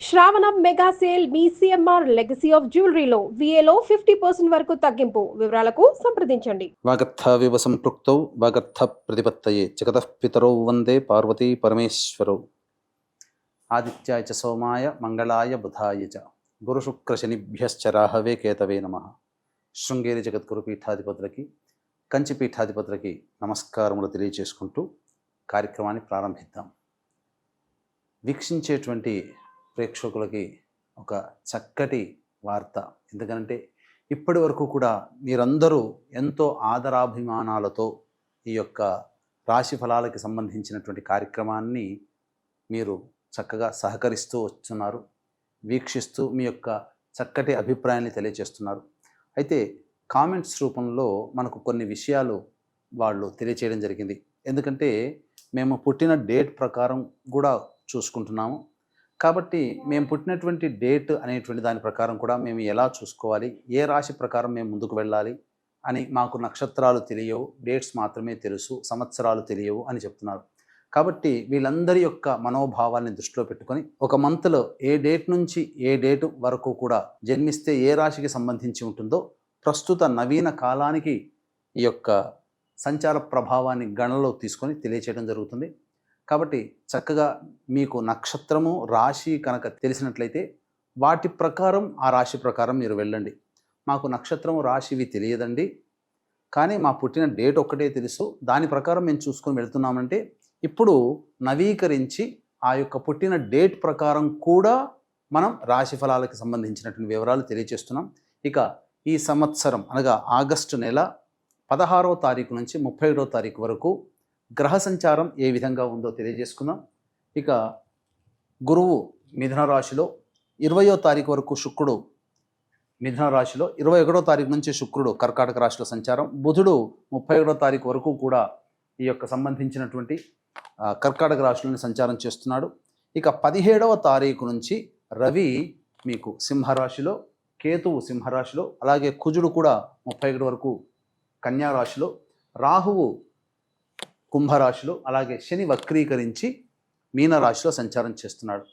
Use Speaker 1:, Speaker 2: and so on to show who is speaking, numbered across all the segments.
Speaker 1: శ్రావణ mega sale మీ CMR legacy of జ్యువెలరీలో విఏలో ఫిఫ్టీ పర్సెంట్ వరకు తగ్గింపు వివరాలకు సంప్రదించండి.
Speaker 2: వాగర్థావివ సంపృక్తౌ వాగర్థ ప్రతిపత్తయే. జగత పితరౌ వందే పార్వతీ పరమేశ్వరౌ. ఆదిత్యాయ చ సోమాయ మంగళాయ బుధాయ చ. గురుశుక్రశనిభ్యశ్చ రాహవే కేతవే నమ. శృంగేరి జగద్గురు పీఠాధిపతులకి కంచి పీఠాధిపతులకి నమస్కారములు తెలియజేసుకుంటూ కార్యక్రమాన్ని ప్రారంభిద్దాం. వీక్షించేటువంటి ప్రేక్షకులకి ఒక చక్కటి వార్త. ఎందుకంటే ఇప్పటి వరకు కూడా మీరందరూ ఎంతో ఆదరాభిమానాలతో ఈ యొక్క రాశి ఫలాలకి సంబంధించినటువంటి కార్యక్రమాన్ని మీరు చక్కగా సహకరిస్తూ వస్తున్నారు వీక్షిస్తూ మీ యొక్క చక్కటి అభిప్రాయాన్ని తెలియజేస్తున్నారు అయితే కామెంట్స్ రూపంలో మనకు కొన్ని విషయాలు వాళ్ళు తెలియచేయడం జరిగింది. ఎందుకంటే మేము పుట్టిన డేట్ ప్రకారం కూడా చూసుకుంటున్నాము. కాబట్టి మేము పుట్టినటువంటి డేట్ అనేటువంటి దాని ప్రకారం కూడా మేము ఎలా చూసుకోవాలి ఏ రాశి ప్రకారం మేము ముందుకు వెళ్ళాలి అని మాకు నక్షత్రాలు తెలియవు డేట్స్ మాత్రమే తెలుసు సంవత్సరాలు తెలియవు అని చెప్తున్నారు. కాబట్టి వీళ్ళందరి యొక్క మనోభావాన్ని దృష్టిలో పెట్టుకొని ఒక మంత్లో ఏ డేట్ నుంచి ఏ డేట్ వరకు కూడా జన్మిస్తే ఏ రాశికి సంబంధించి ఉంటుందో ప్రస్తుత నవీన కాలానికి ఈ యొక్క సంచార ప్రభావాన్ని గణనలో తీసుకొని తెలియచేయడం జరుగుతుంది. కాబట్టి చక్కగా మీకు నక్షత్రము రాశి కనుక తెలిసినట్లయితే వాటి ప్రకారం ఆ రాశి ప్రకారం మీరు వెళ్ళండి. మాకు నక్షత్రము రాశి ఇవి తెలియదండి. కానీ మా పుట్టిన డేట్ ఒక్కటే తెలుసు. దాని ప్రకారం మేము చూసుకొని వెళ్తున్నామంటే ఇప్పుడు నవీకరించి ఆ యొక్క పుట్టిన డేట్ ప్రకారం కూడా మనం రాశి ఫలాలకు సంబంధించినటువంటి వివరాలు తెలియజేస్తున్నాం. ఇక ఈ సంవత్సరం అనగా ఆగస్టు నెల పదహారవ తారీఖు నుంచి ముప్పై తారీఖు వరకు గ్రహ సంచారం ఏ విధంగా ఉందో తెలియజేసుకుందాం. ఇక గురువు మిథున రాశిలో ఇరవయో తారీఖు వరకు శుక్రుడు మిథున రాశిలో ఇరవై ఒకటో తారీఖు నుంచి శుక్రుడు కర్కాటక రాశిలో సంచారం. బుధుడు ముప్పై ఒకటో తారీఖు వరకు కూడా ఈ యొక్క సంబంధించినటువంటి కర్కాటక రాశిలోని సంచారం చేస్తున్నాడు. ఇక పదిహేడవ తారీఖు నుంచి రవి మీకు సింహరాశిలో కేతువు సింహరాశిలో అలాగే కుజుడు కూడా ముప్పై ఒకటి వరకు కన్యా రాశిలో రాహువు కుంభరాశిలో అలాగే శని వక్రీకరించి మీనరాశిలో సంచారం చేస్తున్నాడు.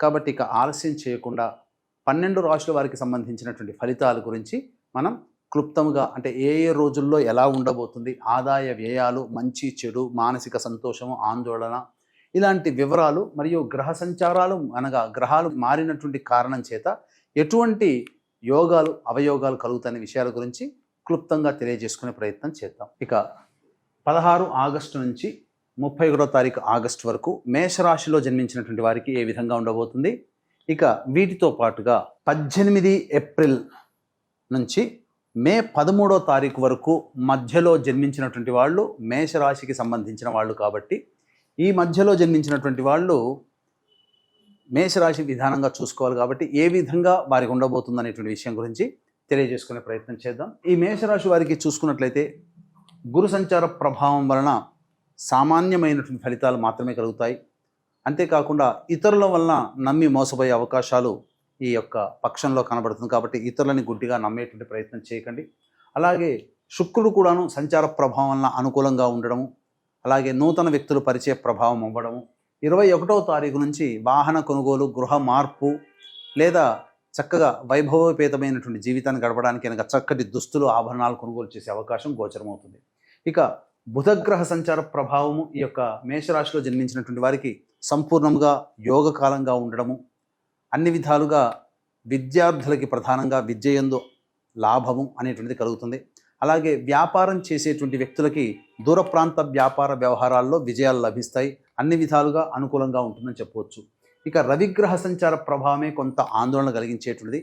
Speaker 2: కాబట్టి ఇక ఆలస్యం చేయకుండా పన్నెండు రాశుల వారికి సంబంధించినటువంటి ఫలితాల గురించి మనం క్లుప్తంగా అంటే ఏ ఏ రోజుల్లో ఎలా ఉండబోతుంది ఆదాయ వ్యయాలు మంచి చెడు మానసిక సంతోషము ఆందోళన ఇలాంటి వివరాలు మరియు గ్రహ సంచారాలు అనగా గ్రహాలు మారినటువంటి కారణం చేత ఎటువంటి యోగాలు అవయోగాలు కలుగుతాయనే విషయాల గురించి క్లుప్తంగా తెలియజేసుకునే ప్రయత్నం చేద్దాం. ఇక పదహారు ఆగస్టు నుంచి ముప్పై ఒకటో తారీఖు ఆగస్టు వరకు మేషరాశిలో జన్మించినటువంటి వారికి ఏ విధంగా ఉండబోతుంది? ఇక వీటితో పాటుగా పద్దెనిమిది ఏప్రిల్ నుంచి మే పదమూడో తారీఖు వరకు మధ్యలో జన్మించినటువంటి వాళ్ళు మేషరాశికి సంబంధించిన వాళ్ళు కాబట్టి ఈ మధ్యలో జన్మించినటువంటి వాళ్ళు మేషరాశి విధానంగా చూసుకోవాలి కాబట్టి ఏ విధంగా వారికి ఉండబోతుంది అనేటువంటి విషయం గురించి తెలియజేసుకునే ప్రయత్నం చేద్దాం. ఈ మేషరాశి వారికి చూసుకున్నట్లయితే గురు సంచార ప్రభావం వలన సామాన్యమైనటువంటి ఫలితాలు మాత్రమే కలుగుతాయి. అంతేకాకుండా ఇతరుల వలన నమ్మి మోసపోయే అవకాశాలు ఈ యొక్క పక్షంలో కనబడుతుంది కాబట్టి ఇతరులని గుడ్డిగా నమ్మేటువంటి ప్రయత్నం చేయకండి. అలాగే శుక్రుడు కూడాను సంచార ప్రభావం వలన అనుకూలంగా ఉండడము అలాగే నూతన వ్యక్తులు పరిచయ ప్రభావం అవ్వడము ఇరవై ఒకటవ తారీఖు నుంచి వాహన కొనుగోలు గృహ మార్పు లేదా చక్కగా వైభవోపేతమైనటువంటి జీవితాన్ని గడపడానికి కనుక చక్కటి దుస్తులు ఆభరణాలు కొనుగోలు చేసే అవకాశం గోచరమవుతుంది. ఇక బుధగ్రహ సంచార ప్రభావము ఈ యొక్క మేషరాశిలో జన్మించినటువంటి వారికి సంపూర్ణంగా యోగకాలంగా ఉండడము అన్ని విధాలుగా విద్యార్థులకి ప్రధానంగా విద్యయందు లాభము అనేటువంటిది కలుగుతుంది. అలాగే వ్యాపారం చేసేటువంటి వ్యక్తులకి దూర ప్రాంత వ్యాపార వ్యవహారాల్లో విజయాలు లభిస్తాయి. అన్ని విధాలుగా అనుకూలంగా ఉంటుందని చెప్పవచ్చు. ఇక రవిగ్రహ సంచార ప్రభావమే కొంత ఆందోళన కలిగించేటువంటిది.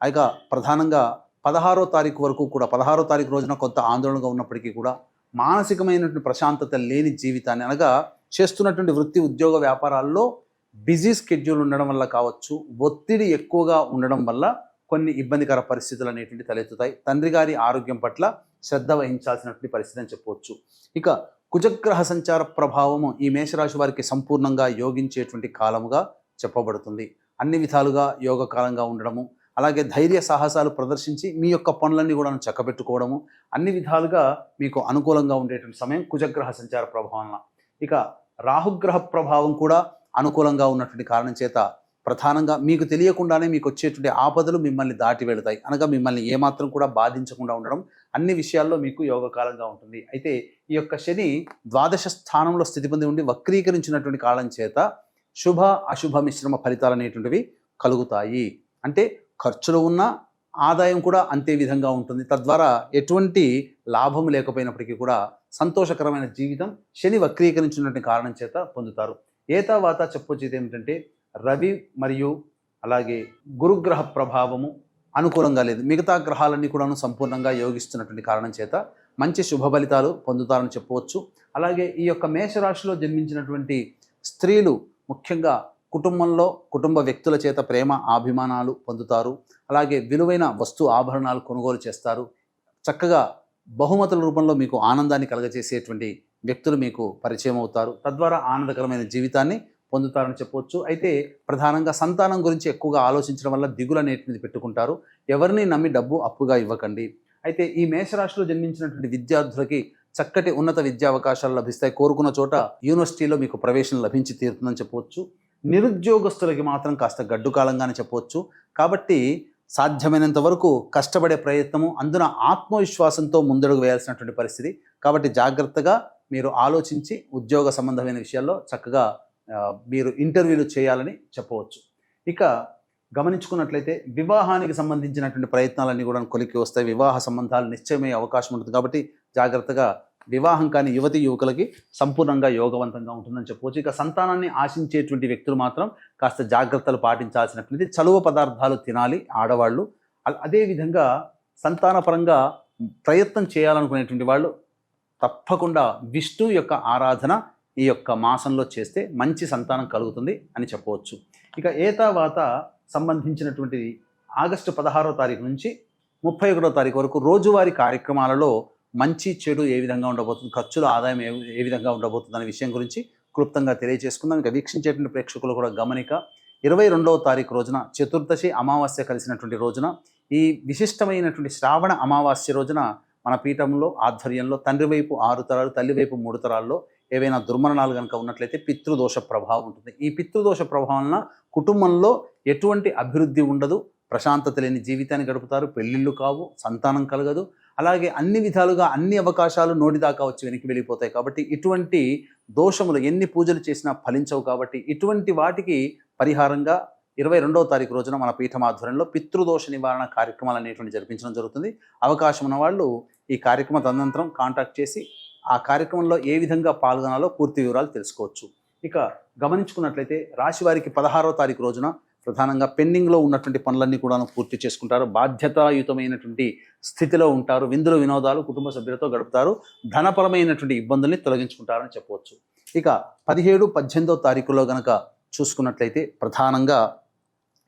Speaker 2: ఇక ప్రధానంగా పదహారో తారీఖు వరకు కూడా పదహారో తారీఖు రోజున కొంత ఆందోళనగా ఉన్నప్పటికీ కూడా మానసికమైనటువంటి ప్రశాంతత లేని జీవితాన్ని అనగా చేస్తున్నటువంటి వృత్తి ఉద్యోగ వ్యాపారాల్లో బిజీ స్కెడ్యూల్ ఉండడం వల్ల కావచ్చు ఒత్తిడి ఎక్కువగా ఉండడం వల్ల కొన్ని ఇబ్బందికర పరిస్థితులు అనేటువంటి తలెత్తుతాయి. తండ్రి గారి ఆరోగ్యం పట్ల శ్రద్ధ వహించాల్సినటువంటి పరిస్థితి అని చెప్పవచ్చు. ఇక కుజగ్రహ సంచార ప్రభావము ఈ మేషరాశి వారికి సంపూర్ణంగా యోగించేటువంటి కాలముగా చెప్పబడుతుంది. అన్ని విధాలుగా యోగ కాలంగా ఉండడము అలాగే ధైర్య సాహసాలు ప్రదర్శించి మీ యొక్క పనులన్నీ కూడా చక్కబెట్టుకోవడము అన్ని విధాలుగా మీకు అనుకూలంగా ఉండేటువంటి సమయం కుజగ్రహ సంచార ప్రభావం ఇక రాహుగ్రహ ప్రభావం కూడా అనుకూలంగా ఉన్నటువంటి కారణం చేత ప్రధానంగా మీకు తెలియకుండానే మీకు వచ్చేటువంటి ఆపదలు మిమ్మల్ని దాటి వెళతాయి. అనగా మిమ్మల్ని ఏమాత్రం కూడా బాధించకుండా ఉండడం అన్ని విషయాల్లో మీకు యోగకాలంగా ఉంటుంది. అయితే ఈ యొక్క శని ద్వాదశ స్థానంలో స్థితి పొంది ఉండి వక్రీకరించినటువంటి కాలం చేత శుభ అశుభ మిశ్రమ ఫలితాలు అనేటువంటివి కలుగుతాయి. అంటే ఖర్చులు ఉన్న ఆదాయం కూడా అంతే విధంగా ఉంటుంది. తద్వారా ఎటువంటి లాభం లేకపోయినప్పటికీ కూడా సంతోషకరమైన జీవితం శని వక్రీకరించినటువంటి కారణం చేత పొందుతారు. ఏతావాత చెప్పొచ్చేది ఏమిటంటే రవి మరియు అలాగే గురుగ్రహ ప్రభావము అనుకూలంగా లేదు. మిగతా గ్రహాలన్నీ కూడాను సంపూర్ణంగా యోగిస్తున్నటువంటి కారణం చేత మంచి శుభ ఫలితాలు పొందుతారని చెప్పవచ్చు. అలాగే ఈ యొక్క మేషరాశిలో జన్మించినటువంటి స్త్రీలు ముఖ్యంగా కుటుంబంలో కుటుంబ వ్యక్తుల చేత ప్రేమ అభిమానాలు పొందుతారు. అలాగే విలువైన వస్తు ఆభరణాలు కొనుగోలు చేస్తారు. చక్కగా బహుమతుల రూపంలో మీకు ఆనందాన్ని కలగజేసేటువంటి వ్యక్తులు మీకు పరిచయం అవుతారు. తద్వారా ఆనందకరమైన జీవితాన్ని పొందుతారని చెప్పవచ్చు అయితే ప్రధానంగా సంతానం గురించి ఎక్కువగా ఆలోచించడం వల్ల దిగులు అనేటువంటిది పెట్టుకుంటారు. ఎవరిని నమ్మి డబ్బు అప్పుగా ఇవ్వకండి. అయితే ఈ మేషరాశిలో జన్మించినటువంటి విద్యార్థులకి చక్కటి ఉన్నత విద్యా అవకాశాలు లభిస్తాయి. కోరుకున్న చోట యూనివర్సిటీలో మీకు ప్రవేశం లభించి తీరుతుందని చెప్పవచ్చు నిరుద్యోగస్తులకి మాత్రం కాస్త గడ్డు కాలంగానే చెప్పవచ్చు. కాబట్టి సాధ్యమైనంత వరకు కష్టపడే ప్రయత్నము అందున ఆత్మవిశ్వాసంతో ముందడుగు వేయాల్సినటువంటి పరిస్థితి. కాబట్టి జాగ్రత్తగా మీరు ఆలోచించి ఉద్యోగ సంబంధమైన విషయాల్లో చక్కగా మీరు ఇంటర్వ్యూలు చేయాలని చెప్పవచ్చు. ఇక గమనించుకున్నట్లయితే వివాహానికి సంబంధించినటువంటి ప్రయత్నాలన్నీ కూడా కొలికి వస్తాయి. వివాహ సంబంధాలు నిశ్చయమయ్యే అవకాశం ఉంటుంది. కాబట్టి జాగ్రత్తగా వివాహం కాని యువతి యువకులకి సంపూర్ణంగా యోగవంతంగా ఉంటుందని చెప్పవచ్చు. ఇక సంతానాన్ని ఆశించేటువంటి వ్యక్తులు మాత్రం కాస్త జాగ్రత్తలు పాటించాల్సినట్లయితే చలువ పదార్థాలు తినాలి ఆడవాళ్ళు. అదేవిధంగా సంతానపరంగా ప్రయత్నం చేయాలనుకునేటువంటి వాళ్ళు తప్పకుండా విష్ణు యొక్క ఆరాధన ఈ యొక్క మాసంలో చేస్తే మంచి సంతానం కలుగుతుంది అని చెప్పవచ్చు. ఇక ఏతావాత సంబంధించినటువంటి ఆగస్టు పదహారో తారీఖు నుంచి ముప్పై ఒకటో తారీఖు వరకు రోజువారీ కార్యక్రమాలలో మంచి చెడు ఏ విధంగా ఉండబోతుంది ఖర్చుల ఆదాయం ఏ ఏ విధంగా ఉండబోతుంది అనే విషయం గురించి క్లుప్తంగా తెలియజేసుకుందాం. ఇక వీక్షించేటువంటి ప్రేక్షకులు కూడా గమనిక ఇరవై రెండవ తారీఖు రోజున చతుర్దశి అమావాస్య కలిసినటువంటి రోజున ఈ విశిష్టమైనటువంటి శ్రావణ అమావాస్య రోజున మన పీఠంలో ఆధ్వర్యంలో తండ్రి వైపు ఆరు తరాలు తల్లి వైపు మూడు తరాల్లో ఏవైనా దుర్మరణాలు కనుక ఉన్నట్లయితే పితృదోష ప్రభావం ఉంటుంది. ఈ పితృదోష ప్రభావం వలన కుటుంబంలో ఎటువంటి అభివృద్ధి ఉండదు. ప్రశాంతత లేని జీవితాన్ని గడుపుతారు. పెళ్ళిళ్ళు కావు సంతానం కలగదు. అలాగే అన్ని విధాలుగా అన్ని అవకాశాలు నోటిదాకా వచ్చి వెనక్కి వెళ్ళిపోతాయి కాబట్టి ఇటువంటి దోషములు ఎన్ని పూజలు చేసినా ఫలించవు కాబట్టి ఇటువంటి వాటికి పరిహారంగా ఇరవై రెండవ తారీఖు రోజున మన పీఠం ఆధ్వర్యంలో పితృదోష నివారణ కార్యక్రమాలు అనేటువంటి జరిపించడం జరుగుతుంది. అవకాశం ఉన్న వాళ్ళు ఈ కార్యక్రమ తదనంతరం కాంటాక్ట్ చేసి ఆ కార్యక్రమంలో ఏ విధంగా పాల్గొనాలో పూర్తి వివరాలు తెలుసుకోవచ్చు. ఇక గమనించుకున్నట్లయితే రాశి వారికి పదహారవ తారీఖు రోజున ప్రధానంగా పెండింగ్లో ఉన్నటువంటి పనులన్నీ కూడా పూర్తి చేసుకుంటారు. బాధ్యతాయుతమైనటువంటి స్థితిలో ఉంటారు. విందులు వినోదాలు కుటుంబ సభ్యులతో గడుపుతారు. ధనపరమైనటువంటి ఇబ్బందుల్ని తొలగించుకుంటారని చెప్పవచ్చు. ఇక పదిహేడు పద్దెనిమిదో తారీఖులో గనక చూసుకున్నట్లయితే ప్రధానంగా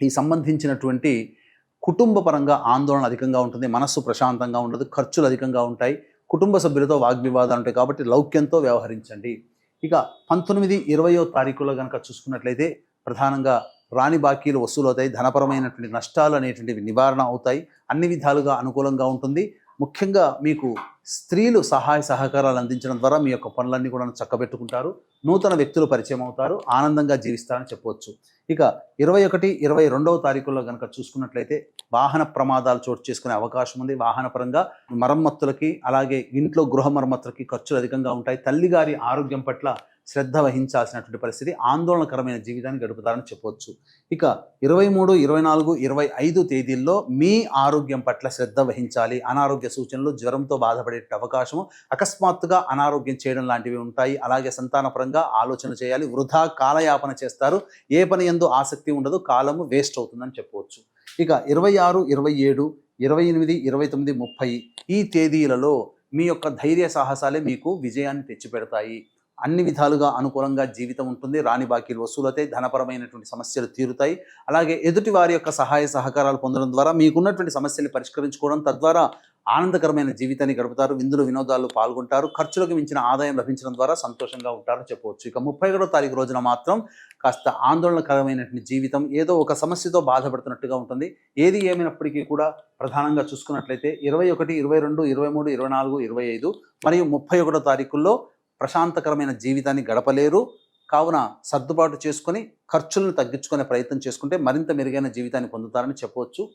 Speaker 2: ఈ సంబంధించినటువంటి కుటుంబ పరంగా ఆందోళన అధికంగా ఉంటుంది. మనస్సు ప్రశాంతంగా ఉండదు. ఖర్చులు అధికంగా ఉంటాయి. కుటుంబ సభ్యులతో వాగ్వివాదాలు ఉంటాయి కాబట్టి లౌక్యంతో వ్యవహరించండి. ఇక పంతొమ్మిది ఇరవయో తారీఖులో కనుక చూసుకున్నట్లయితే ప్రధానంగా రాని బాకీలు వసూలవుతాయి ధనపరమైనటువంటి నష్టాలు అనేటువంటివి నివారణ అవుతాయి అన్ని విధాలుగా అనుకూలంగా ఉంటుంది. ముఖ్యంగా మీకు స్త్రీలు సహాయ సహకారాలు అందించడం ద్వారా మీ యొక్క పనులన్నీ కూడా చక్కబెట్టుకుంటారు నూతన వ్యక్తులు పరిచయం అవుతారు ఆనందంగా జీవిస్తారని చెప్పవచ్చు. ఇక ఇరవై ఒకటి ఇరవై రెండవ తారీఖుల్లో కనుక చూసుకున్నట్లయితే వాహన ప్రమాదాలు చోటు చేసుకునే అవకాశం ఉంది. వాహన పరంగా మరమ్మతులకి అలాగే ఇంట్లో గృహ మరమ్మతులకి ఖర్చులు అధికంగా ఉంటాయి. తల్లిగారి ఆరోగ్యం పట్ల శ్రద్ధ వహించాల్సినటువంటి పరిస్థితి ఆందోళనకరమైన జీవితాన్ని గడుపుతారని చెప్పవచ్చు ఇక ఇరవై మూడు ఇరవై నాలుగు ఇరవై ఐదు తేదీల్లో మీ ఆరోగ్యం పట్ల శ్రద్ధ వహించాలి. అనారోగ్య సూచనలు జ్వరంతో బాధపడే అవకాశము అకస్మాత్తుగా అనారోగ్యం చేయడం లాంటివి ఉంటాయి. అలాగే సంతానపరంగా ఆలోచన చేయాలి. వృధా కాలయాపన చేస్తారు. ఏ పని ఎందు ఆసక్తి ఉండదు. కాలము వేస్ట్ అవుతుందని చెప్పవచ్చు ఇక ఇరవై ఆరు ఇరవై ఏడు ఇరవై ఎనిమిది ఇరవై తొమ్మిది ముప్పై ఈ తేదీలలో మీ యొక్క ధైర్య సాహసాలే మీకు విజయాన్ని తెచ్చిపెడతాయి. అన్ని విధాలుగా అనుకూలంగా జీవితం ఉంటుంది. రాని బాకీలు వసూలతాయి ధనపరమైనటువంటి సమస్యలు తీరుతాయి. అలాగే ఎదుటి వారి యొక్క సహాయ సహకారాలు పొందడం ద్వారా మీకున్నటువంటి సమస్యల్ని పరిష్కరించుకోవడం తద్వారా ఆనందకరమైన జీవితాన్ని గడుపుతారు. విందులు వినోదాలు పాల్గొంటారు. ఖర్చులకు మించిన ఆదాయం లభించడం ద్వారా సంతోషంగా ఉంటారని చెప్పవచ్చు. ఇక ముప్పై ఒకటో తారీఖు రోజున మాత్రం కాస్త ఆందోళనకరమైనటువంటి జీవితం ఏదో ఒక సమస్యతో బాధపడుతున్నట్టుగా ఉంటుంది. ఏది ఏమైనప్పటికీ కూడా ప్రధానంగా చూసుకున్నట్లయితే ఇరవై ఒకటి ఇరవై రెండు ఇరవై మూడు ఇరవై నాలుగు ఇరవై ఐదు మరియు ముప్పై ఒకటో తారీఖుల్లో ప్రశాంతకరమైన జీవితాన్ని గడపలేరు. కావున సర్దుబాటు చేసుకొని ఖర్చులను తగ్గించుకునే ప్రయత్నం చేసుకుంటే మరింత మెరుగైన జీవితాన్ని పొందుతారని చెప్పవచ్చు.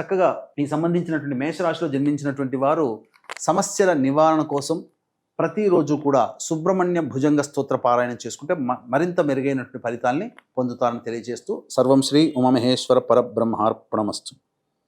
Speaker 2: చక్కగా ఈ సంబంధించినటువంటి మేషరాశిలో జన్మించినటువంటి వారు సమస్యల నివారణ కోసం ప్రతిరోజు కూడా సుబ్రహ్మణ్య భుజంగ స్తోత్ర పారాయణం చేసుకుంటే మ- మరింత మెరుగైనటువంటి ఫలితాల్ని పొందుతారని తెలియజేస్తూ సర్వం శ్రీ ఉమామహేశ్వర పరబ్రహ్మార్పణమస్తు.